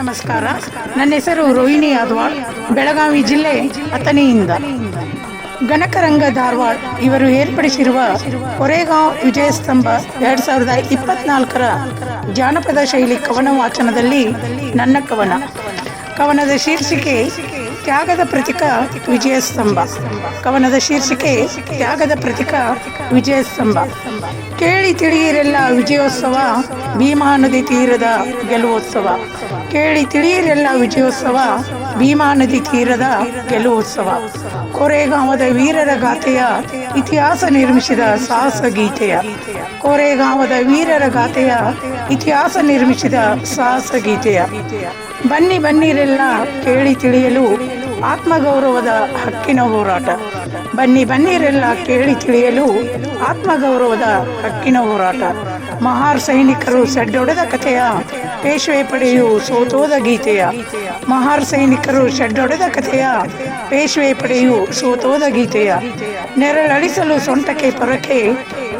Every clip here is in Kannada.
ನಮಸ್ಕಾರ. ನನ್ನ ಹೆಸರು ರೋಹಿಣಿ ಯಾದವಾಳ್ ಬೆಳಗಾವಿ ಜಿಲ್ಲೆ ಅಥಣಿಯಿಂದ. ಗಣಕರಂಗ ಧಾರವಾಡ ಇವರು ಏರ್ಪಡಿಸಿರುವ ಕೊರೆಗಾಂವ್ ವಿಜಯಸ್ತಂಭ ಎರಡ್ ಸಾವಿರದ ಇಪ್ಪತ್ನಾಲ್ಕರ ಜಾನಪದ ಶೈಲಿ ಕವನ ವಾಚನದಲ್ಲಿ ನನ್ನ ಕವನ. ಕವನದ ಶೀರ್ಷಿಕೆ ತ್ಯಾಗದ ಪ್ರತೀಕ ವಿಜಯ ಸ್ತಂಭ. ಕವನದ ಶೀರ್ಷಿಕೆ, ತ್ಯಾಗದ ಪ್ರತೀಕ ವಿಜಯ ಸ್ತಂಭ. ಕೇಳಿ ತಿಳಿಯಿರೆಲ್ಲ ವಿಜಯೋತ್ಸವ, ಭೀಮಾ ನದಿ ತೀರದ ಗೆಲುವೋತ್ಸವ. ಕೇಳಿ ತಿಳಿಯಿರೆಲ್ಲ ವಿಜಯೋತ್ಸವ. ಭೀಮಾ ನದಿ ತೀರದ ಗೆಲುವೋತ್ಸವ ಕೊರೆಗಾಂವದ ವೀರರ ಗಾಥೆಯ ಇತಿಹಾಸ ನಿರ್ಮಿಸಿದ ಸಾಹಸ ಗೀತೆಯ. ಕೊರೆಗಾಂವದ ವೀರರ ಗಾಥೆಯ ಇತಿಹಾಸ ನಿರ್ಮಿಸಿದ ಸಾಹಸ ಗೀತೆಯ. ಬನ್ನಿ ಬನ್ನಿರೆಲ್ಲ ಕೇಳಿ ತಿಳಿಯಲು ಆತ್ಮಗೌರವದ ಹಕ್ಕಿನ ಹೋರಾಟ. ಬನ್ನಿ ಬನ್ನಿರೆಲ್ಲ ಕೇಳಿ ತಿಳಿಯಲು ಆತ್ಮಗೌರವದ ಹಕ್ಕಿನ ಹೋರಾಟ. ಮಹಾರ್ ಸೈನಿಕರು ಸಡ್ಡೊಡೆದ ಕಥೆಯ, ಪೇಶ್ವೆ ಪಡೆಯು ಸೋತೋದ ಗೀತೆಯ. ಮಹಾರ್ ಸೈನಿಕರು ಸಡ್ಡೊಡೆದ ಕಥೆಯ, ಪೇಶ್ವೆ ಪಡೆಯು ಸೋತೋದ ಗೀತೆಯ. ನೆರಳಳಿಸಲು ಸೊಂಟಕ್ಕೆ ಪೊರಕೆ,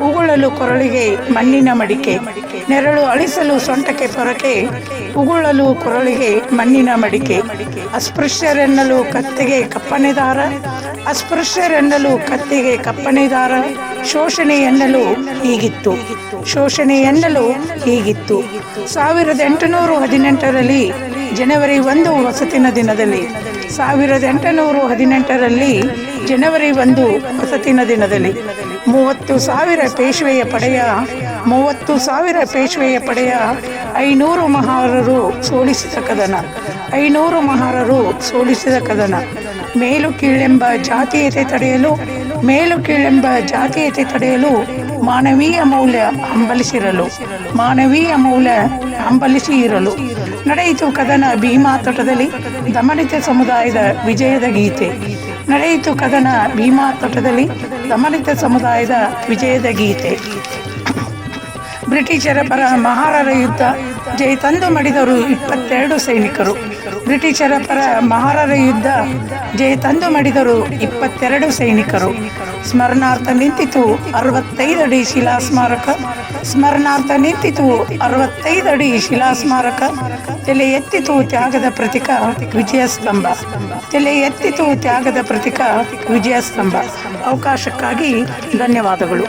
ಉಗುಳಲು ಕೊರಳಿಗೆ ಮಣ್ಣಿನ ಮಡಿಕೆ. ನೆರಳು ಅಳಿಸಲು ಸೊಂಟಕ್ಕೆ ಪೊರಕೆ, ಉಗುಳಲು ಕೊರಳಿಗೆ ಮಣ್ಣಿನ ಮಡಿಕೆ. ಅಸ್ಪೃಶ್ಯರೆನ್ನಲು ಕತ್ತೆಗೆ ಕಪ್ಪನೆದಾರ ಅಸ್ಪೃಶ್ಯರೆನ್ನಲು ಕತ್ತೆಗೆ ಕಪ್ಪನೆದಾರ ಶೋಷಣೆ ಎನ್ನಲು ಹೀಗಿತ್ತು. ಶೋಷಣೆ ಎನ್ನಲು ಹೀಗಿತ್ತು. ಸಾವಿರದ ಎಂಟುನೂರು ಹದಿನೆಂಟರಲ್ಲಿ ಜನವರಿ ಒಂದು ವಸತಿನ ದಿನದಲ್ಲಿ, ಸಾವಿರದ ಎಂಟುನೂರು ಹದಿನೆಂಟರಲ್ಲಿ ಜನವರಿ ಒಂದು ವಸತಿನ ದಿನದಲ್ಲಿ, ಮೂವತ್ತು ಸಾವಿರ ಪೇಶ್ವೆಯ ಪಡೆಯ, ಮೂವತ್ತು ಸಾವಿರ ಪೇಶ್ವೆಯ ಪಡೆಯ ಐನೂರು ಮಹಾರರು ಸೋಲಿಸಿದ ಕದನ. ಐನೂರು ಮಹಾರರು ಸೋಲಿಸಿದ ಕದನ. ಮೇಲು ಕೀಳೆಂಬ ಜಾತೀಯತೆ ತಡೆಯಲು, ಮೇಲು ಕೀಳೆಂಬ ಜಾತೀಯತೆ ತಡೆಯಲು ಮಾನವೀಯ ಮೌಲ್ಯ ಹಂಬಲಿಸಿರಲು, ಮಾನವೀಯ ಮೌಲ್ಯ ಹಂಬಲಿಸಿ ಇರಲು. ನಡೆಯಿತು ಕದನ ಭೀಮಾ ತಟದಲ್ಲಿ ದಮನಿತ ಸಮುದಾಯದ ವಿಜಯದ ಗೀತೆ. ನಡೆಯಿತು ಕದನ ಭೀಮಾ ತಟದಲ್ಲಿ ದಮನಿತ ಸಮುದಾಯದ ವಿಜಯದ ಗೀತೆ. ಬ್ರಿಟಿಷರ ಪರ ಮಹಾರರ ಯುದ್ಧ ಜೈ ತಂದು ಮಡಿದವರು ಇಪ್ಪತ್ತೆರಡು ಸೈನಿಕರು. ಬ್ರಿಟಿಷರ ಪರ ಮಹಾರರ ಯುದ್ಧ ಜಯ ತಂದು ಮಡಿದರು ಇಪ್ಪತ್ತೆರಡು ಸೈನಿಕರು. ಸ್ಮರಣಾರ್ಥ ನಿಂತಿತು ಅರವತ್ತೈದು ಅಡಿ ಶಿಲಾ ಸ್ಮಾರಕ ಸ್ಮರಣಾರ್ಥ ನಿಂತಿತು ಅರವತ್ತೈದು ಅಡಿ ಶಿಲಾ ಸ್ಮಾರಕ ತಲೆ ಎತ್ತಿತು ತ್ಯಾಗದ ಪ್ರತೀಕ ವಿಜಯ ಸ್ತಂಭ. ತಲೆ ಎತ್ತಿತು ತ್ಯಾಗದ ಪ್ರತೀಕ ವಿಜಯ ಸ್ತಂಭ. ಅವಕಾಶಕ್ಕಾಗಿ ಧನ್ಯವಾದಗಳು.